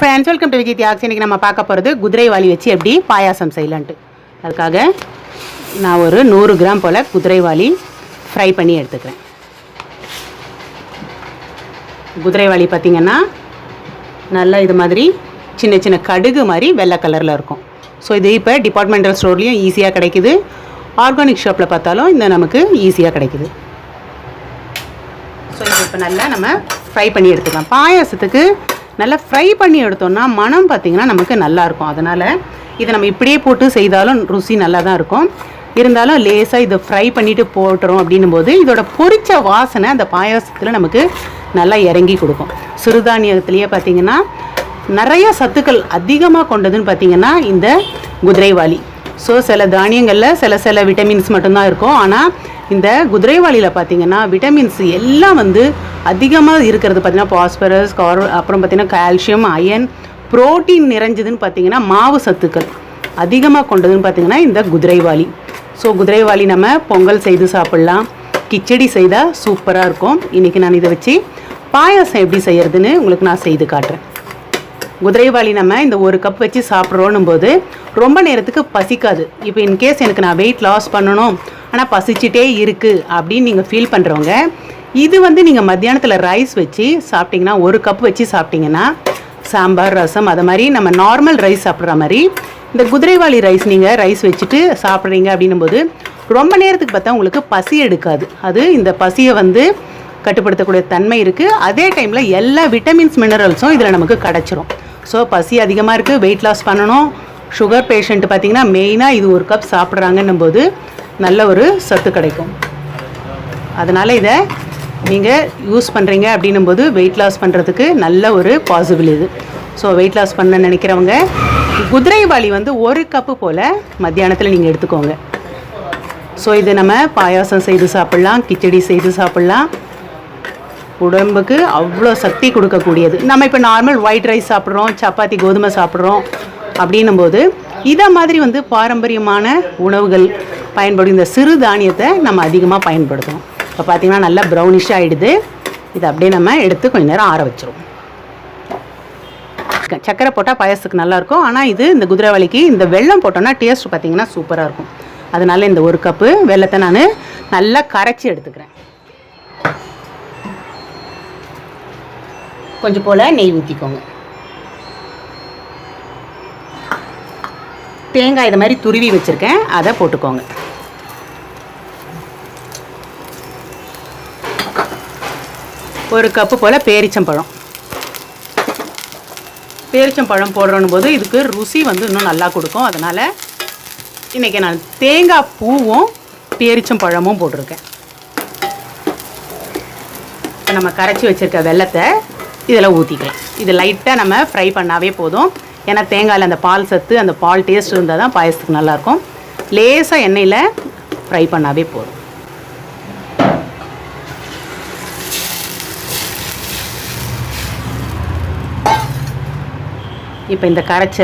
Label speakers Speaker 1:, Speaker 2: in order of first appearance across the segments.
Speaker 1: Friends welcome to Vijay Thiyags இன்றைக்கி நம்ம பார்க்க போகிறது குதிரை வாலி வச்சு எப்படி பாயாசம் செய்யலான்ட்டு. அதுக்காக நான் ஒரு நூறு கிராம் போல் குதிரைவாளி ஃப்ரை பண்ணி எடுத்துக்கிறேன். குதிரைவாளி பார்த்திங்கன்னா நல்லா இது மாதிரி சின்ன சின்ன கடுகு மாதிரி வெள்ளை கலரில் இருக்கும். ஸோ இது இப்போ டிபார்ட்மெண்டல் ஸ்டோர்லேயும் ஈஸியாக கிடைக்குது. ஆர்கானிக் ஷாப்பில் பார்த்தாலும் இந்த நமக்கு ஈஸியாக கிடைக்குது. ஸோ இது இப்போ நல்லா நம்ம ஃப்ரை பண்ணி எடுத்துக்கலாம். பாயாசத்துக்கு நல்லா ஃப்ரை பண்ணி எடுத்தோம்னா மனம் பார்த்திங்கன்னா நமக்கு நல்லாயிருக்கும் அதனால் இதை நம்ம இப்படியே போட்டு செய்தாலும் ருசி நல்லா தான் இருக்கும். இருந்தாலும் லேசாக இதை ஃப்ரை பண்ணிவிட்டு போட்டுறோம் அப்படின்னும் போது இதோட பொரிச்ச வாசனை அந்த பாயாசத்தில் நமக்கு நல்லா இறங்கி கொடுக்கும். சிறுதானியத்துலேயே பார்த்திங்கன்னா நிறைய சத்துக்கள் அதிகமாக கொண்டதுன்னு பார்த்திங்கன்னா இந்த குதிரைவாளி. ஸோ சில தானியங்களில் சில சில விட்டமின்ஸ் மட்டும்தான் இருக்கும். ஆனால் இந்த குதிரைவாளியில் பார்த்தீங்கன்னா விட்டமின்ஸ் எல்லாம் வந்து அதிகமாக இருக்கிறது பார்த்தீங்கன்னா பாஸ்பரஸ் கார் அப்புறம் பார்த்திங்கன்னா கால்சியம் அயன் ப்ரோட்டீன் நிறைஞ்சதுன்னு பார்த்தீங்கன்னா மாவு சத்துக்கள் அதிகமாக கொண்டதுன்னு பார்த்தீங்கன்னா இந்த குதிரைவாளி. ஸோ குதிரைவாளி நம்ம பொங்கல் செய்து சாப்பிட்லாம். கிச்சடி செய்தால் சூப்பராக இருக்கும். இன்றைக்கி நான் இதை வச்சு பாயாசம் எப்படி செய்கிறதுன்னு உங்களுக்கு நான் செய்து காட்டுறேன். குதிரைவாளி நம்ம இந்த ஒரு கப் வச்சு சாப்பிட்றோன்னும் போது ரொம்ப நேரத்துக்கு பசிக்காது. இப்போ இன்கேஸ் எனக்கு நான் வெயிட் லாஸ் பண்ணணும் ஆனால் பசிச்சுட்டே இருக்குது அப்படின்னு நீங்கள் ஃபீல் பண்ணுறவங்க இது வந்து நீங்கள் மத்தியானத்தில் ரைஸ் வச்சு சாப்பிட்டிங்கன்னா ஒரு கப் வச்சு சாப்பிட்டிங்கன்னா சாம்பார் ரசம் அது மாதிரி நம்ம நார்மல் ரைஸ் சாப்பிட்ற மாதிரி இந்த குதிரைவாளி ரைஸ் நீங்கள் ரைஸ் வச்சுட்டு சாப்பிட்றீங்க அப்படின்னும் போது ரொம்ப நேரத்துக்கு பார்த்தா உங்களுக்கு பசி எடுக்காது. அது இந்த பசியை வந்து கட்டுப்படுத்தக்கூடிய தன்மை இருக்குது அதே டைமில் எல்லா விட்டமின்ஸ் மினரல்ஸும் இதில் நமக்கு கிடச்சிரும். ஸோ பசி அதிகமாக இருக்குது வெயிட் லாஸ் பண்ணணும். சுகர் பேஷண்ட் பார்த்திங்கன்னா மெயினாக இது ஒரு கப் சாப்பிட்றாங்கன்னும் போது நல்ல ஒரு சத்து கிடைக்கும். அதனால் இதை நீங்கள் யூஸ் பண்ணுறீங்க அப்படின்னும் போது வெயிட் லாஸ் பண்ணுறதுக்கு நல்ல ஒரு பாசிபிள் இது. ஸோ வெயிட் லாஸ் பண்ண நினைக்கிறவங்க குதிரைவாளி வந்து ஒரு கப்பு போல் மத்தியானத்தில் நீங்கள் எடுத்துக்கோங்க. ஸோ இது நம்ம பாயாசம் செய்து சாப்பிட்லாம் கிச்சடி செய்து சாப்பிட்லாம். உடம்புக்கு அவ்வளோ சக்தி கொடுக்கக்கூடியது. நம்ம இப்போ நார்மல் ஒயிட் ரைஸ் சாப்பிட்றோம் சப்பாத்தி கோதுமை சாப்பிட்றோம் அப்படின்னும் போது இதை மாதிரி வந்து பாரம்பரியமான உணவுகள் பயன்படும் இந்த சிறு தானியத்தை நம்ம அதிகமாக பயன்படுத்தணும். இப்போ பார்த்திங்கன்னா நல்லா ப்ரௌனிஷ் ஆகிடுது இதை அப்படியே நம்ம எடுத்து கொஞ்ச நேரம் ஆற வச்சிருவோம். சக்கரை போட்டால் பாயசத்துக்கு நல்லாயிருக்கும் ஆனால் இது இந்த குதிரைவாளிக்கு இந்த வெல்லம் போட்டோன்னா டேஸ்ட் பார்த்தீங்கன்னா சூப்பராக இருக்கும். அதனால இந்த ஒரு கப்பு வெல்லத்தை நான் நல்லா கரைச்சி எடுத்துக்கிறேன். கொஞ்சம் போல் நெய் ஊற்றிக்கோங்க தேங்காய் இதை மாதிரி துருவி வச்சுருக்கேன். அதை போட்டுக்கோங்க. ஒரு கப்பு போல் பேரிச்சம்பழம் பேரிச்சம்பழம் போடுறோன்னு போது இதுக்கு ருசி வந்து இன்னும் நல்லா கொடுக்கும். அதனால் இன்றைக்கி நான் தேங்காய் பூவும் பேரிச்சம்பழமும் போட்டிருக்கேன். இப்போ நம்ம கரைச்சி வச்சுருக்க வெள்ளத்தை இதில் ஊற்றிக்கலாம் இது லைட்டாக நம்ம ஃப்ரை பண்ணாவே போதும். ஏன்னா தேங்காயில் அந்த பால் சத்து அந்த பால் டேஸ்ட் இருந்தால் தான் பாயசத்துக்கு நல்லாயிருக்கும் லேசாக எண்ணெயில் ஃப்ரை பண்ணாவே போதும். இப்போ இந்த கரைச்ச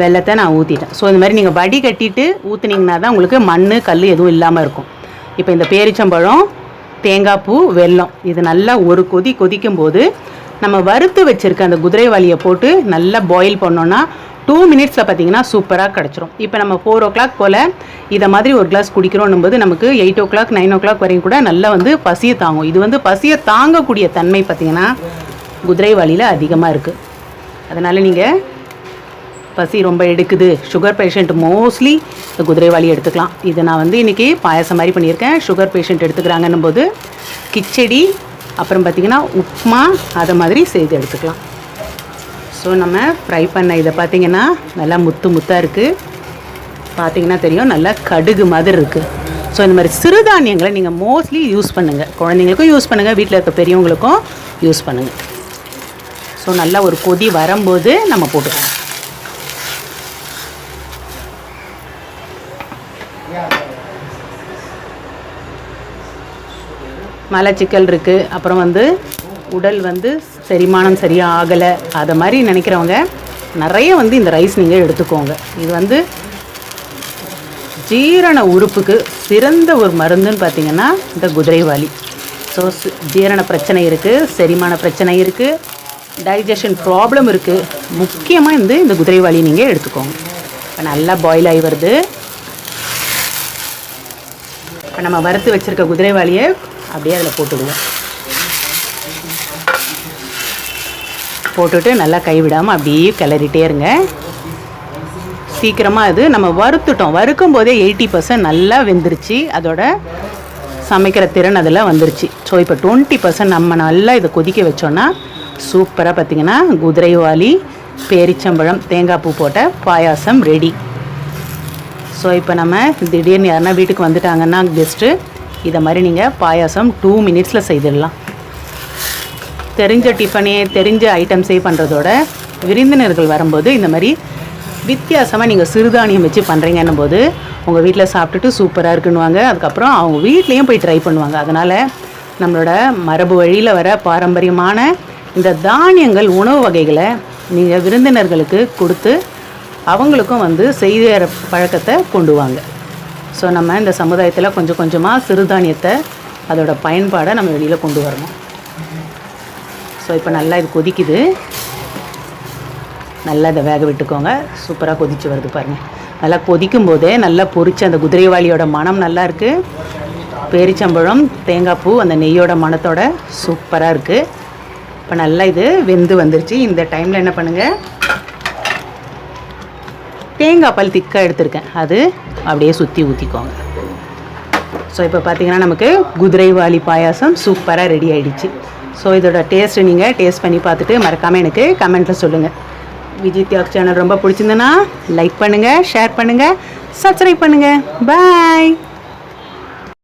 Speaker 1: வெள்ளத்தை நான் ஊற்றிட்டேன் ஸோ இந்த மாதிரி நீங்கள் வடி கட்டிட்டு ஊற்றுனீங்கன்னா தான் உங்களுக்கு மண் கல் எதுவும் இல்லாமல் இருக்கும். இப்போ இந்த பேரிச்சம்பழம் தேங்காய் பூ வெல்லம் இது நல்லா ஒரு கொதி கொதிக்கும் போது நம்ம வறுத்து வச்சுருக்க அந்த குதிரைவாளியை போட்டு நல்லா பாயில் பண்ணோன்னா டூ மினிட்ஸில் பார்த்தீங்கன்னா சூப்பராக கிடச்சிரும். இப்போ நம்ம ஃபோர் ஓ கிளாக் போல் இதை மாதிரி ஒரு கிளாஸ் குடிக்கிறோன்னும் போது நமக்கு eight o'clock nine o'clock வரையும் கூட நல்லா வந்து பசியை தாங்கும். இது வந்து பசியை தாங்கக்கூடிய தன்மை பார்த்திங்கன்னா குதிரைவாளியில் அதிகமாக இருக்குது அதனால் நீங்கள் பசி ரொம்ப எடுக்குது. சுகர் பேஷண்ட் மோஸ்ட்லி இந்த குதிரைவாளி எடுத்துக்கலாம். இதை நான் வந்து இன்றைக்கி பாயசம் மாதிரி பண்ணியிருக்கேன். சுகர் பேஷண்ட் எடுத்துக்கிறாங்கன்னும் போது கிச்சடி அப்புறம் பார்த்திங்கன்னா உப்மா அதை மாதிரி செய்து எடுத்துக்கலாம். ஸோ நம்ம ஃப்ரை பண்ண இதை பார்த்திங்கன்னா நல்லா முத்து முத்தாக இருக்குது பார்த்திங்கன்னா தெரியும் நல்லா கடுகு மாதிரி இருக்குது ஸோ இந்த மாதிரி சிறுதானியங்களை நீங்கள் மோஸ்ட்லி யூஸ் பண்ணுங்கள் குழந்தைங்களுக்கும் யூஸ் பண்ணுங்கள் வீட்டில் இருக்க பெரியவங்களுக்கும் யூஸ் பண்ணுங்கள் ஸோ நல்லா ஒரு கொதி வரும்போது நம்ம போட்டுக்கலாம். மலச்சிக்கல் இருக்குது அப்புறம் வந்து உடல் வந்து செரிமானம் சரியாக ஆகலை அதை மாதிரி நினைக்கிறவங்க நிறைய வந்து இந்த ரைஸ் நீங்கள் எடுத்துக்கோங்க. இது வந்து ஜீரண உறுப்புக்கு சிறந்த ஒரு மருந்துன்னு பார்த்தீங்கன்னா இந்த குதிரைவாலி. ஸோ ஜீரண பிரச்சனை இருக்குது செரிமான பிரச்சனை இருக்குது டைஜஷன் ப்ராப்ளம் இருக்குது முக்கியமாக இந்த இந்த குதிரைவாளி நீங்கள் எடுத்துக்கோங்க. இப்போ நல்லா பாயில் ஆகி வருது. இப்போ நம்ம வறுத்து வச்சுருக்க குதிரைவாளியை அப்படியே அதில் போட்டுடுவோம். போட்டுட்டு நல்லா கைவிடாமல் அப்படியே கிளறிட்டே இருங்க. சீக்கிரமாக அது நம்ம வறுத்துட்டோம். வறுக்கும் போதே எயிட்டி பர்சன்ட் நல்லா வெந்துருச்சு. அதோட சமைக்கிற திறன் அதில் வந்துருச்சு. ஸோ இப்போ டுவெண்ட்டி பர்சன்ட் நம்ம நல்லா இதை கொதிக்க வச்சோன்னா சூப்பராக பார்த்தீங்கன்னா குதிரைவாளி பேரிச்சம்பழம் தேங்காய் பூ போட்ட பாயாசம் ரெடி ஸோ இப்போ நம்ம திடீர்னு யாருன்னா வீட்டுக்கு வந்துட்டாங்கன்னா கெஸ்ட்டு இதை மாதிரி நீங்கள் பாயாசம் டூ மினிட்ஸில் செய்திடலாம். தெரிஞ்ச டிஃபனே தெரிஞ்ச ஐட்டம்ஸே பண்ணுறதோட விருந்தினர்கள் வரும்போது இந்த மாதிரி வித்தியாசமாக நீங்கள் சிறுதானியம் வச்சு பண்ணுறீங்கன்னும் போது உங்கள் வீட்டில் சாப்பிட்டுட்டு சூப்பராக இருக்குன்னுவாங்க. அதுக்கப்புறம் அவங்க வீட்லேயும் போய் ட்ரை பண்ணுவாங்க. அதனால் நம்மளோட மரபு வழியில் வர பாரம்பரியமான இந்த தானியங்கள் உணவு வகைகளை நீங்கள் விருந்தினர்களுக்கு கொடுத்து அவங்களுக்கும் வந்து செய்கிற பழக்கத்தை கொண்டு வாங்க. ஸோ நம்ம இந்த சமுதாயத்தில் கொஞ்சம் கொஞ்சமாக சிறுதானியத்தை அதோடய பயன்பாடை நம்ம வெளியில் கொண்டு வரணும். ஸோ இப்போ நல்லா இது கொதிக்குது. நல்லா இதை வேக விட்டுக்கோங்க. சூப்பராக கொதிச்சு வருது பாருங்கள் நல்லா கொதிக்கும் போதே நல்லா பொறிச்சு அந்த குதிரைவாளியோட மனம் நல்லா இருக்குது பேரிச்சம்பழம் தேங்காய் பூ அந்த நெய்யோட மணத்தோட சூப்பராக இருக்குது இப்போ நல்லா இது வெந்து வந்துருச்சு. இந்த டைமில் என்ன பண்ணுங்கள் தேங்காய் பால் திக்காக எடுத்திருக்கேன். அது அப்படியே சுற்றி ஊற்றிக்கோங்க ஸோ இப்போ பார்த்தீங்கன்னா நமக்கு குதிரைவாளி பாயாசம் சூப்பராக ரெடி ஆகிடுச்சு ஸோ இதோட டேஸ்ட்டு நீங்கள் டேஸ்ட் பண்ணி பார்த்துட்டு மறக்காமல் எனக்கு கமெண்ட்டில் சொல்லுங்கள் விஜய் தியாக் சேனல் ரொம்ப பிடிச்சிருந்தனா லைக் பண்ணுங்கள் ஷேர் பண்ணுங்கள் சப்ஸ்கிரைப் பண்ணுங்கள் பாய்